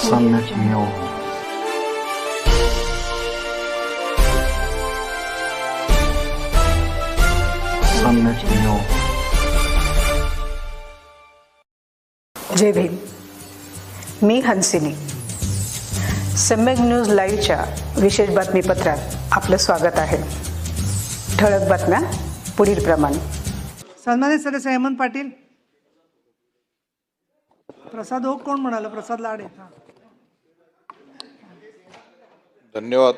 सम्यक् सम्यक् जय भीम. मी हंसिनी. सम्यक न्यूज लाईव्हच्या विशेष बातमीपत्रात आपलं स्वागत आहे. ठळक बातम्या पुढील प्रमाणे. सन्मानित सदस्य हेमंत पाटील. प्रसाद ओक कोण म्हणाल? प्रसाद लाडे हा. धन्यवाद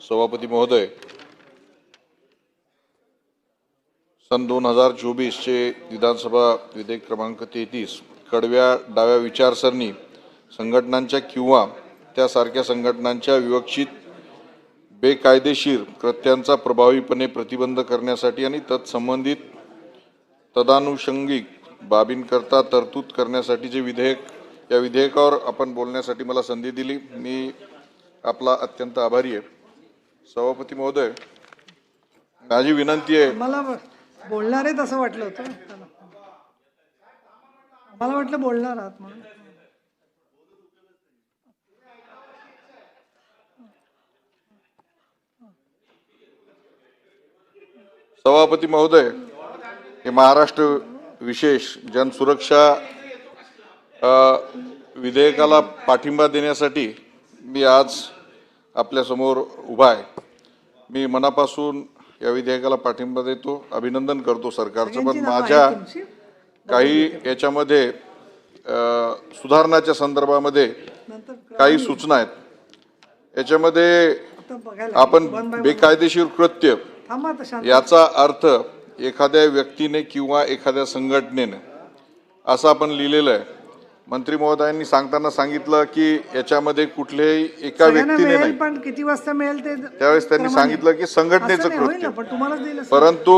सभापती महोदय. सन दोन हजार चोवीसचे विधानसभा विधेयक क्रमांक तेहतीस कडव्या डाव्या विचारसरणी संघटनांच्या किंवा त्यासारख्या संघटनांच्या विवक्षित बेकायदेशीर कृत्यांचा प्रभावीपणे प्रतिबंध करण्यासाठी आणि तत्संबंधित तदानुषंगिक बाबींकरता तरतूद करण्यासाठीचे विधेयक या विधेयकावर आपण बोलण्यासाठी मला संधी दिली. मी आपला अत्यंत आभारी आहे सभापती महोदय माझी विनंती आहे मला बोलणार आहेत असं वाटलं होतं. मला वाटलं बोलणार आहात म्हणून सभापती महोदय हे महाराष्ट्र विशेष जनसुरक्षा विधेयकाला पाठिंबा देण्यासाठी मी आज आपल्यासमोर उभा आहे. मी मनापासून या विधेयकाला पाठिंबा देतो अभिनंदन करतो सरकारचं. पण माझ्या? काही याच्यामध्ये सुधारणाच्या संदर्भामध्ये काही सूचना आहेत. याच्यामध्ये आपण. बेकायदेशीर कृत्य याचा अर्थ एखाद्या व्यक्तीने किंवा एखाद्या संघटनेने असं आपण लिहिलेलं आहे. मंत्री महोदयांनी सांगताना सांगितलं की याच्यामध्ये कुठल्याही एका व्यक्तीने नाही पण किती वाजता मिळेल ते त्यावेळेस त्यांनी. सांगितलं की संघटनेचं कृत्य परंतु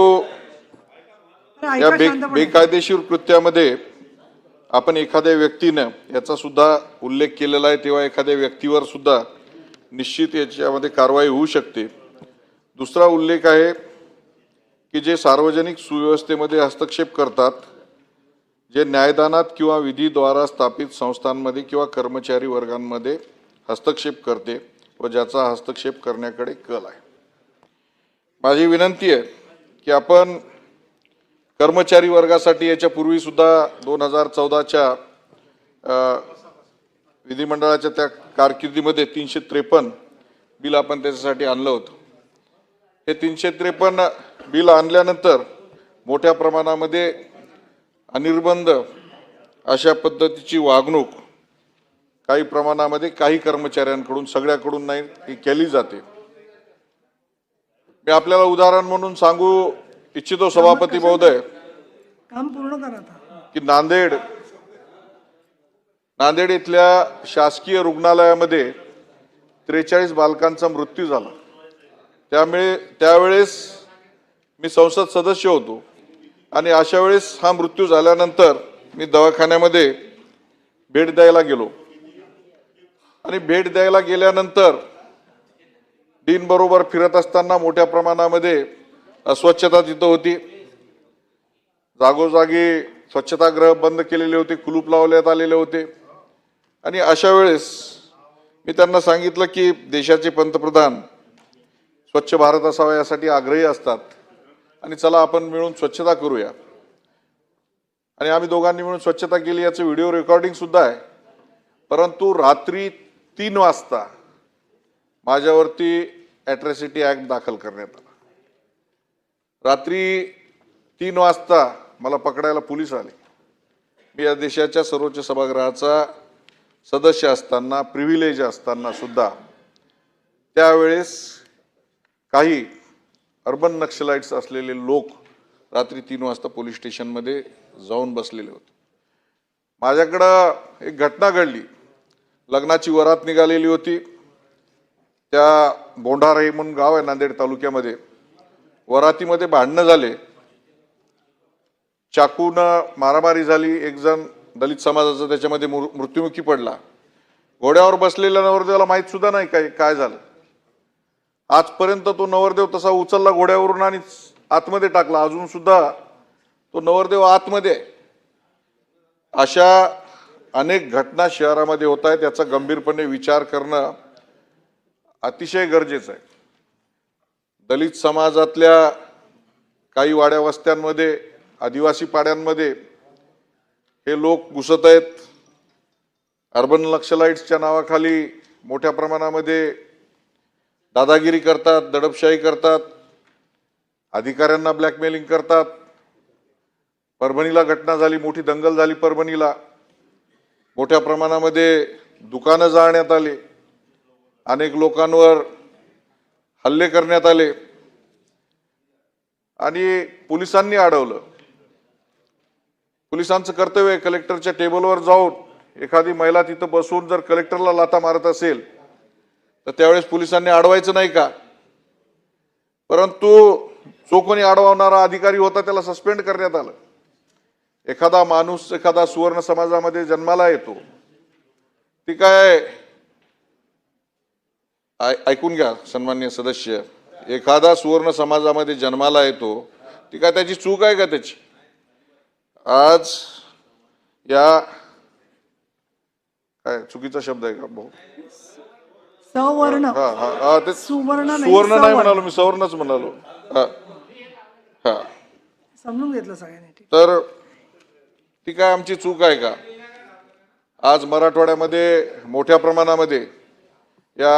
या बे. बेकायदेशीर कृत्यामध्ये आपण एखाद्या व्यक्तीनं याचा सुद्धा उल्लेख केलेला आहे तेव्हा एखाद्या व्यक्तीवर सुद्धा निश्चित याच्यामध्ये कारवाई होऊ शकते दुसरा उल्लेख आहे की जे सार्वजनिक सुव्यवस्थेमध्ये हस्तक्षेप करतात जे न्यायदानात किंवा विधीद्वारा स्थापित संस्थांमध्ये किंवा कर्मचारी वर्गांमध्ये हस्तक्षेप करते व ज्याचा हस्तक्षेप करण्याकडे कल आहे. माझी विनंती आहे की आपण कर्मचारी वर्गासाठी याच्यापूर्वीसुद्धा दोन हजार चौदाच्या विधिमंडळाच्या त्या कारकिर्दीमध्ये तीनशे त्रेपन्न बिल आपण त्याच्यासाठी आणलं होतं. हे तीनशे त्रेपन्न बिल आणल्यानंतर मोठ्या प्रमाणामध्ये अनिर्बंध अशा पद्धतीची वागणूक काही प्रमाणामध्ये काही कर्मचाऱ्यांकडून सगळ्याकडून नाही ही केली जाते. मी आपल्याला उदाहरण म्हणून सांगू इच्छितो सभापती महोदय. काम पूर्ण करा की नांदेड नांदेड इथल्या शासकीय रुग्णालयामध्ये त्रेचाळीस बालकांचा मृत्यू झाला. त्यामुळे त्यावेळेस मी संसद सदस्य होतो. आणि अशा वेळेस हा मृत्यू झाल्यानंतर मी दवाखान्यामध्ये भेट द्यायला गेलो. आणि भेट द्यायला गेल्यानंतर डीनबरोबर फिरत असताना मोठ्या प्रमाणामध्ये अस्वच्छता तिथं होती. जागोजागी स्वच्छतागृह बंद केलेले होते कुलूप लावण्यात आलेले होते. आणि अशा वेळेस मी त्यांना सांगितलं की देशाचे पंतप्रधान स्वच्छ भारत असावा यासाठी आग्रही असतात. आणि चला आपण मिळून स्वच्छता करूया. आणि आम्ही दोघांनी मिळून स्वच्छता केली याचं व्हिडिओ रेकॉर्डिंग सुद्धा आहे. परंतु रात्री तीन वाजता माझ्यावरती ॲट्रॅसिटी ॲक्ट दाखल करण्यात आला. रात्री तीन वाजता मला पकडायला पोलीस आले. मी या देशाच्या सर्वोच्च सभागृहाचा सदस्य असताना प्रिव्हिलेज असताना सुद्धा त्यावेळेस काही अर्बन नक्षलाइट्स असलेले लोक रात्री तीन वाजता पोलीस स्टेशनमध्ये जाऊन बसलेले होते. माझ्याकडं एक घटना घडली. लग्नाची वरात निघालेली होती. त्या बोंढाराई म्हणून गाव आहे नांदेड तालुक्यामध्ये. वरातीमध्ये भांडणं झाले. चाकूनं मारामारी झाली. एक जण दलित समाजाचा त्याच्यामध्ये मृ- मृत्युमुखी पडला. घोड्यावर बसलेल्या नवरदेवाला माहीत सुद्धा नाही काय काय झालं. आजपर्यंत तो नवरदेव तसा उचलला घोड्यावरून आणि आतमध्ये टाकला. अजून सुद्धा तो नवरदेव आतमध्ये अशा अनेक घटना शहरामध्ये होत आहेत याचा गंभीरपणे विचार करणं अतिशय गरजेचं आहे. दलित समाजातल्या काही वाड्या वस्त्यांमध्ये आदिवासी पाड्यांमध्ये हे लोक घुसत आहेत. अर्बन नक्षलाइट्सच्या नावाखाली मोठ्या प्रमाणामध्ये दादागिरी करतात दडपशाही करतात अधिकाऱ्यांना ब्लॅकमेलिंग करतात. परभणीला घटना झाली मोठी दंगल झाली परभणीला. मोठ्या प्रमाणामध्ये दुकानं जाळण्यात आले. अनेक लोकांवर हल्ले करण्यात आले. आणि पोलिसांनी अडवलं. पोलिसांचं कर्तव्य आहे कलेक्टरच्या टेबलवर जाऊन एखादी महिला तिथं बसून जर कलेक्टरला लाथा मारत असेल तर त्यावेळेस पोलिसांनी अडवायचं नाही का? परंतु जो कोणी अडवणारा अधिकारी होता त्याला सस्पेंड करण्यात आलं. एखादा माणूस एखादा सुवर्ण समाजामध्ये जन्माला येतो ती काय ऐकून घ्या सन्मान्य सदस्य. एखादा सुवर्ण समाजामध्ये जन्माला येतो ती काय त्याची चूक आहे का त्याची? आज या काय चुकीचा शब्द आहे का? भाऊ? सवर्ण. हा हा हा ते सुवर्ण नाही, सुवर्ण नाही सवर्ण. म्हणालो मी सवर्णच म्हणालो. हा हा. समजून घेतलं सगळ्यांनी ठीक तर ती काय आमची चूक आहे का? आज मराठवाड्यामध्ये मोठ्या प्रमाणामध्ये या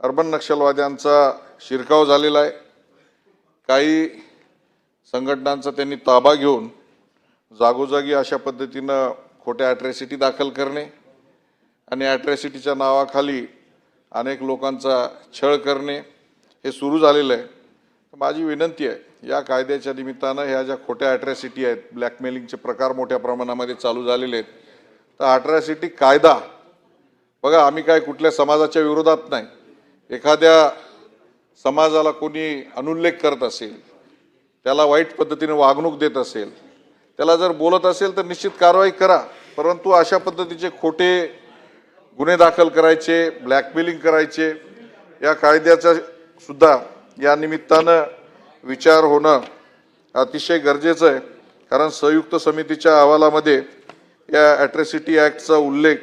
अर्बन नक्षलवाद्यांचा शिरकाव झालेला आहे. काही संघटनांचा त्यांनी ताबा घेऊन जागोजागी अशा पद्धतीनं खोट्या अट्रॅसिटी दाखल करणे आणि अट्रॅसिटीच्या नावाखाली अनेक लोकांचा छळ करणे हे सुरू झालेलं आहे. माझी विनंती आहे या कायद्याच्या निमित्तानं ह्या ज्या खोट्या अॅट्रॅसिटी आहेत ब्लॅकमेलिंगचे प्रकार मोठ्या प्रमाणामध्ये चालू झालेले आहेत तर अॅट्रॅसिटी कायदा बघा आम्ही काय कुठल्या समाजाच्या विरोधात नाही. एखाद्या समाजाला कोणी अनुल्लेख करत असेल त्याला वाईट पद्धतीने वागणूक देत असेल त्याला जर बोलत असेल तर निश्चित कारवाई करा परंतु अशा पद्धतीचे खोटे गुन्हे दाखल करायचे ब्लॅकमेलिंग करायचे या कायद्याचा सुद्धा या निमित्तानं विचार होणं अतिशय गरजेचं आहे. कारण संयुक्त समितीच्या अहवालामध्ये या ॲट्रॅसिटी ॲक्टचा उल्लेख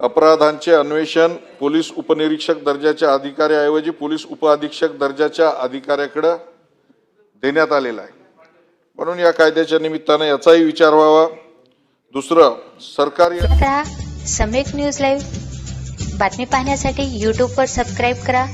अपराधांचे अन्वेषण पोलीस उपनिरीक्षक दर्जाच्या अधिकाऱ्याऐवजी पोलीस उपअधीक्षक दर्जाच्या अधिकाऱ्याकडं देण्यात आलेला आहे. म्हणून या कायद्याच्या निमित्तानं याचाही विचार व्हावा. दुसरं सरकारी करा सम्यक न्यूज लाईव्ह बातमी पाहण्यासाठी यूट्यूबवर सबस्क्राईब करा.